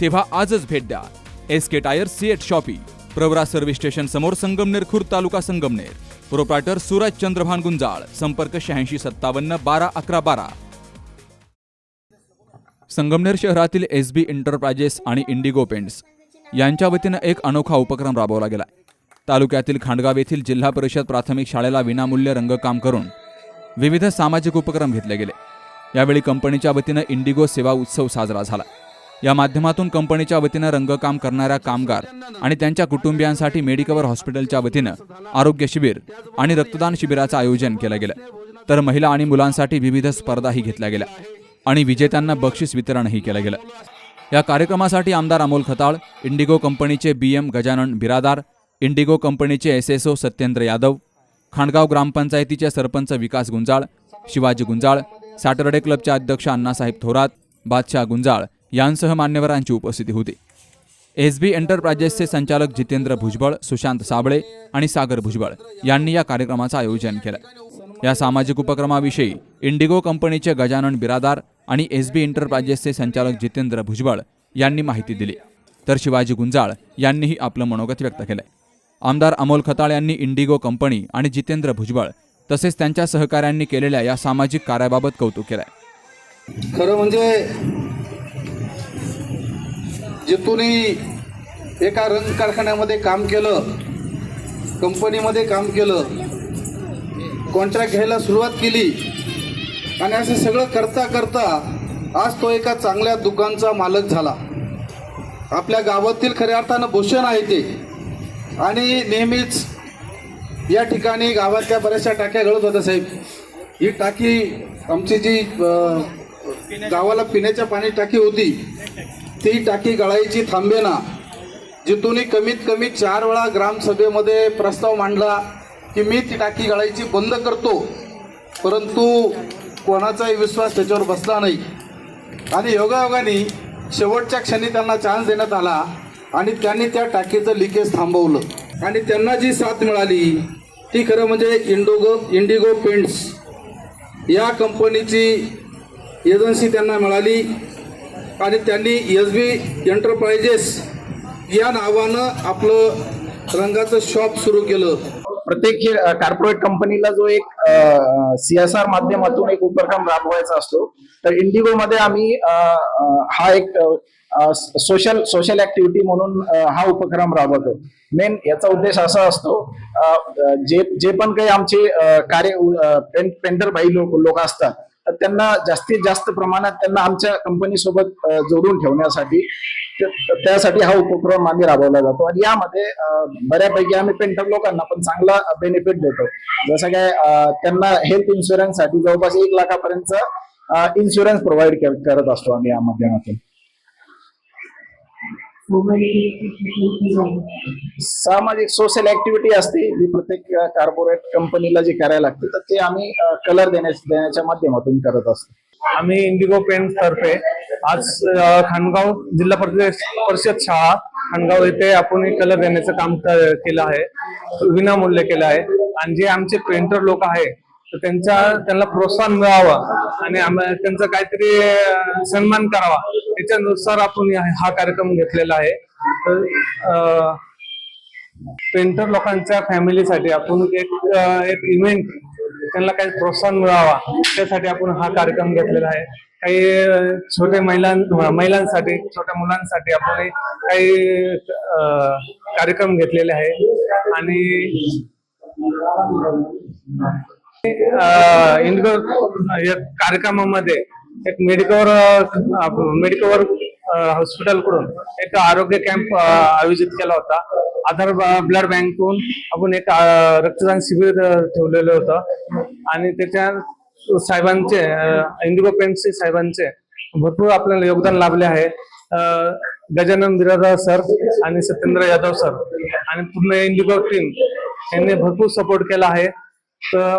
तेव्हा आजच भेट द्या. S K tyre CEAT shoppe Pravara service station समोर संगमनेर खुर्द तालुका संगमनेर. प्रोप्रायटर सूरज चंद्रभान गुंजाळ संपर्क शहाऐंशी सत्तावन्न बारा अकरा बारा. संगमनेर शहरातील एस बी एंटरप्राइजेस आणि इंडिगो पेंट्स यांच्या वतीनं एक अनोखा उपक्रम राबवला गेला. तालुक्यातील खांडगाव येथील जिल्हा परिषद प्राथमिक शाळेला विनामूल्य रंगकाम करून विविध सामाजिक उपक्रम घेतले गेले. यावेळी कंपनीच्या वतीनं इंडिगो सेवा उत्सव साजरा झाला. या माध्यमातून कंपनीच्या वतीनं रंगकाम करणाऱ्या कामगार आणि त्यांच्या कुटुंबियांसाठी मेडिकवर हॉस्पिटलच्या वतीनं आरोग्य शिबिर आणि रक्तदान शिबिराचं आयोजन केलं गेलं. तर महिला आणि मुलांसाठी विविध स्पर्धाही घेतल्या गेल्या आणि विजेत्यांना बक्षीस वितरणही केलं गेलं. या कार्यक्रमासाठी आमदार अमोल खताळ इंडिगो कंपनीचे B M Gajanan Biradar Indigo कंपनीचे S S O Satyendra Yadav Khangaon ग्रामपंचायतीचे सरपंच विकास गुंजाळ शिवाजी गुंजाळ सॅटर्डे क्लबचे अध्यक्ष अण्णासाहेब थोरात बादशाह गुंजाळ यांसह मान्यवरांची उपस्थिती होती. एस बी एंटरप्राइजेसचे संचालक जितेंद्र भुजबळ सुशांत साबळे आणि सागर भुजबळ यांनी या कार्यक्रमाचं आयोजन केलं. या सामाजिक उपक्रमाविषयी इंडिगो कंपनीचे गजानन बिरादार आणि एस बी एंटरप्राइजेसचे संचालक जितेंद्र भुजबळ यांनी माहिती दिली. तर शिवाजी गुंजाळ यांनीही आपलं मनोगत व्यक्त केलंय. आमदार अमोल खताळ यांनी इंडिगो कंपनी आणि जितेंद्र भुजबळ तसेच त्यांच्या सहकाऱ्यांनी केलेल्या या सामाजिक कार्याबाबत कौतुक केलंय. खरं म्हणजे जिथूनही एका रंग कारखान्यामध्ये काम केलं कंपनीमध्ये काम केलं कॉन्ट्रॅक्ट घ्यायला सुरुवात केली. आणि असं सगळं करता करता आज तो एका चांगल्या दुकानचा मालक झाला. आपल्या गावातील खऱ्या अर्थानं भूषण आहे ते. आणि नेहमीच या ठिकाणी गावातल्या बऱ्याचशा टाक्या गळत होत्या साहेब. ही टाकी आमची जी गावाला पिण्याच्या पाणी टाकी होती ती टाकी गळायची थांबेना जिथून कमीत कमी चार वेळा ग्रामसभेमध्ये प्रस्ताव मांडला की मी ती टाकी गळायची बंद करतो. परंतु कोणाचाही विश्वास त्याच्यावर बसला नाही. आणि योगायोगाने शेवटच्या क्षणी त्यांना चान्स देण्यात आला आणि त्यांनी त्या टाकीचं लिकेज थांबवलं. आणि त्यांना जी साथ मिळाली ती खरं म्हणजे इंडोगो इंडिगो पेंट्स या कंपनीची एजन्सी त्यांना मिळाली. आणि त्यांनी एस बी एंटरप्राइजेस या नावानं आपलं रंगाचं शॉप सुरू केलं. प्रत्येक कॉर्पोरेट कंपनीला जो एक सीएसआर माध्यमातून एक उपक्रम राबवायचा असतो. तर इंडिगो मध्ये आम्ही हा एक सोशल सोशल ऍक्टिव्हिटी म्हणून हा उपक्रम राबवतो. मेन याचा उद्देश असा असतो जे जे पण काही आमचे कार्य पेंटर भाई लोक लोक असतात त्यांना जास्तीत जास्त प्रमाणात त्यांना आमच्या कंपनी सोबत जोडून ठेवण्यासाठी त्यासाठी हा उपक्रम आम्ही राबवला जातो. आणि यामध्ये बऱ्यापैकी आम्ही पेंटर लोकांना पण चांगला बेनिफिट देतो. जसं काय त्यांना हेल्थ इन्शुरन्ससाठी जवळपास एक लाखापर्यंत इन्शुरन्स प्रोव्हाइड करत असतो आम्ही या माध्यमातून. सामाजिक सोशल ऍक्टिव्हिटी असते. जी प्रत्येक कॉर्पोरेट कंपनीला जी करायला लागते तर ते आम्ही कलर देण्या देण्याच्या माध्यमातून करत असतो. आम्ही इंडिगो पेंट तर्फे आज खानगाव जिल्हा परिषद परिषद शाळा खानगाव येथे आपण कलर देण्याचं काम केलं आहे. विनामूल्य केलं आहे. आणि जे आमचे पेंटर लोक आहे तर त्यांच्या त्यांना प्रोत्साहन मिळावं आणि त्यांचा काहीतरी सन्मान करावा. त्याच्यानुसार आपण हा- कार्यक्रम घेतलेला आहे. तर पेंटर लोकांच्या फॅमिलीसाठी आपण एक एक इव्हेंट त्यांना काही प्रोत्साहन मिळावा त्यासाठी आपण हा कार्यक्रम घेतलेला आहे. काही छोटे महिलां महिलांसाठी छोट्या मुलांसाठी आपण काही कार्यक्रम घेतलेले आहे. आणि अ, इंडिगो या कार्यक्रमामध्ये एक मेडिकवर मेडिकवर हॉस्पिटलकडून एक आरोग्य कॅम्प आयोजित केला होता. आधार ब्लड बँकून आपण एक रक्तदान शिबिर ठेवलेलं होतं. आणि त्याच्या साहेबांचे इंडिगो पेंटचे साहेबांचे भरपूर आपल्याला योगदान लाभले आहे. गजानन बिरादा सर आणि सत्येंद्र यादव सर आणि पूर्ण इंडिगो टीम यांनी भरपूर सपोर्ट केला आहे. तर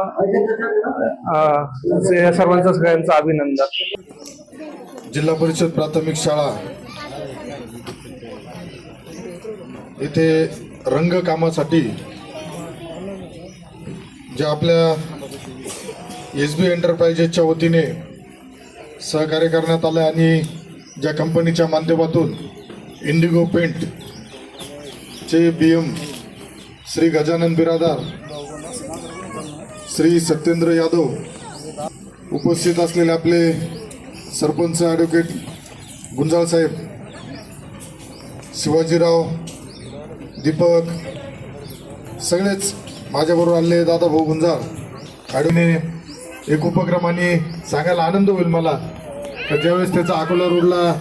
अं, सर्वांचं सगळ्यांचं अभिनंदन. जिल्हा परिषद प्राथमिक शाळा. इथे रंगकामासाठी ज्या आपल्या एस बी एंटरप्राइजेसच्या वतीने सहकार्य करण्यात आलं आणि ज्या कंपनीच्या माध्यमातून इंडिगो पेंट चे बी एम श्री गजानन बिरादार श्री सत्येंद्र यादव उपस्थित असलेले आपले सरपंच ॲडव्होकेट गुंजाळ साहेब शिवाजीराव दीपक सगळेच माझ्याबरोबर आले दादा भाऊ गुंजाळ. ॲडोने एक उपक्रमाने सांगायला आनंद होईल मला. तर ज्यावेळेस त्याचा अकोला रोडला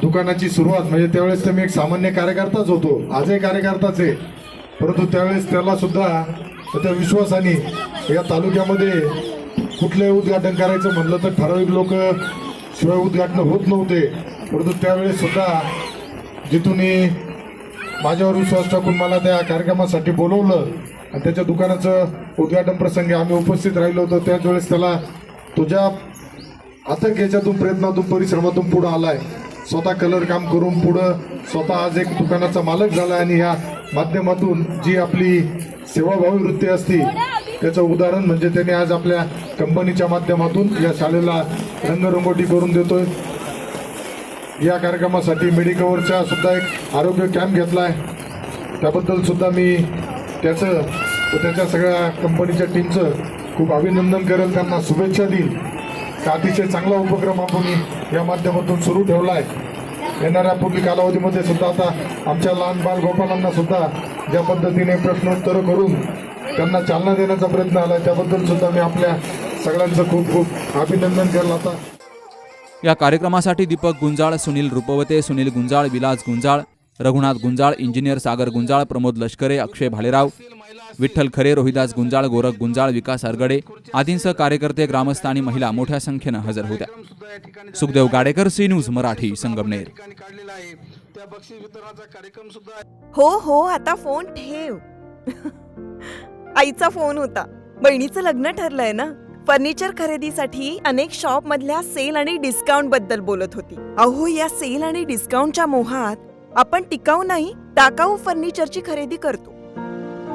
दुकानाची सुरुवात म्हणजे त्यावेळेस तर मी एक सामान्य कार्यकर्ताच होतो. आजही कार्यकर्ताच आहे. परंतु त्यावेळेस त्याला सुद्धा त्या विश्वासाने या तालुक्यामध्ये कुठलंही उद्घाटन करायचं म्हणलं तर ठराविक लोक शिवाय उद्घाटन होत नव्हते. परंतु त्यावेळेस सुद्धा जिथून माझ्यावर विश्वास टाकून मला त्या कार्यक्रमासाठी बोलवलं आणि त्याच्या दुकानाचं उद्घाटन प्रसंगी आम्ही उपस्थित राहिलो होतो. त्याच वेळेस त्याला तुझ्या अथक याच्यातून प्रयत्नातून परिश्रमातून पुढं आलाय. स्वतः कलर काम करून पुढं स्वतः आज एक दुकानाचा मालक झाला आणि ह्या माध्यमातून जी आपली सेवाभावी वृत्ती असती त्याचं उदाहरण म्हणजे त्याने आज आपल्या कंपनीच्या माध्यमातून या शाळेला रंगरंगोटी करून देतोय. या कार्यक्रमासाठी मेडिकवरचा सुद्धा एक आरोग्य कॅम्प घेतला आहे त्याबद्दल सुद्धा मी त्याचं त्याच्या सगळ्या कंपनीच्या टीमचं खूप अभिनंदन करेल. त्यांना शुभेच्छा देईल का अतिशय चांगला उपक्रम आपण या माध्यमातून सुरू ठेवला आहे येणाऱ्या पुढील कालावधीमध्ये सुद्धा आता आमच्या लहान बाल गोपालांना सुद्धा ज्या पद्धतीने प्रश्नोत्तरं करून त्यांना चालना देण्याचा प्रयत्न आला त्याबद्दल सुद्धा मी आपल्या सगळ्यांचं खूप खूप अभिनंदन केलं आता या कार्यक्रमासाठी दीपक गुंजाळ सुनील रुपवते सुनील गुंजाळ विलास गुंजाळ रघुनाथ गुंजाळ इंजिनियर सागर गुंजाळ प्रमोद लष्करे अक्षय भालेराव विठ्ठल खरे रोहिदास गुंजाळ गोरख गुंजाळ विकास अरगडे आदींसह कार्यकर्ते ग्रामस्थ आणि महिला मोठ्या संख्येनं हजर होत्या. Sukhdev Gadekar C news Marathi Sangamner. हो हो आता फोन ठेव. आईचा फोन होता. बहिणीचं लग्न ठरलंय ना? फर्निचर खरेदीसाठी अनेक शॉप मधल्या सेल आणि डिस्काउंटबद्दल बोलत होती. अहो या सेल आणि डिस्काउंटच्या मोहात आपण टिकाऊ नाही टाकाऊ फर्निचरची खरेदी करतो.